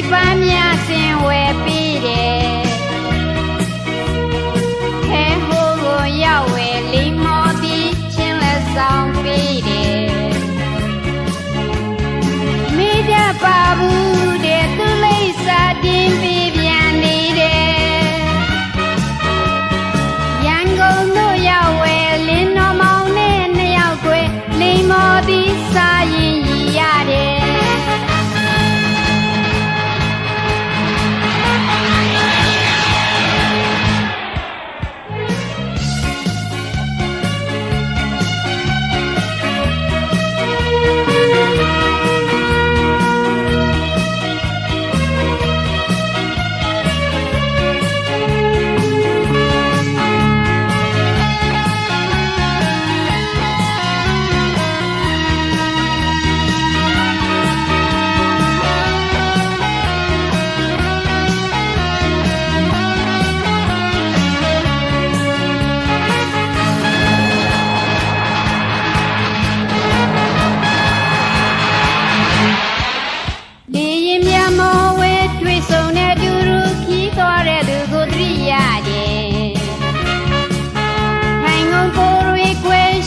ဒီစီ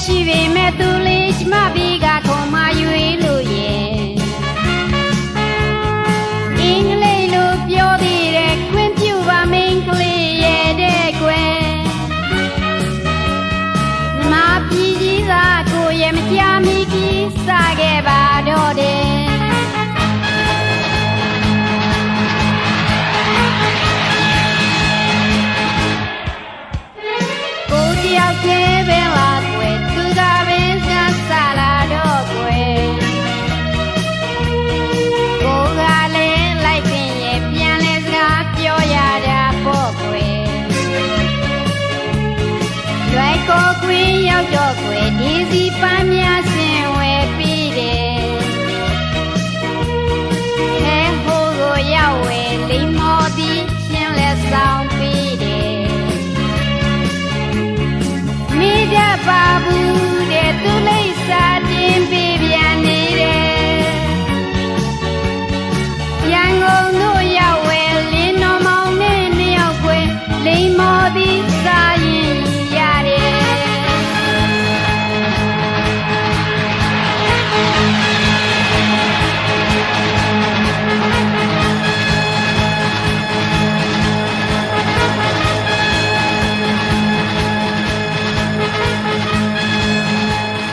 ရှိပေမဲ့သူလေးကျမပြီကခေါ်မှရွေးလို့ရဲ့အင်္ဂလိပ်လိုပြောသေးတယ်ခွင့်ပြုပါမင်းကလေးရဲ့တဲ့ကွယ်မြမပြည်ကြီးသာကိုရဲ့မကြမီကြီးစားခဲ့ပါ ခွေဒီစီပန်းများ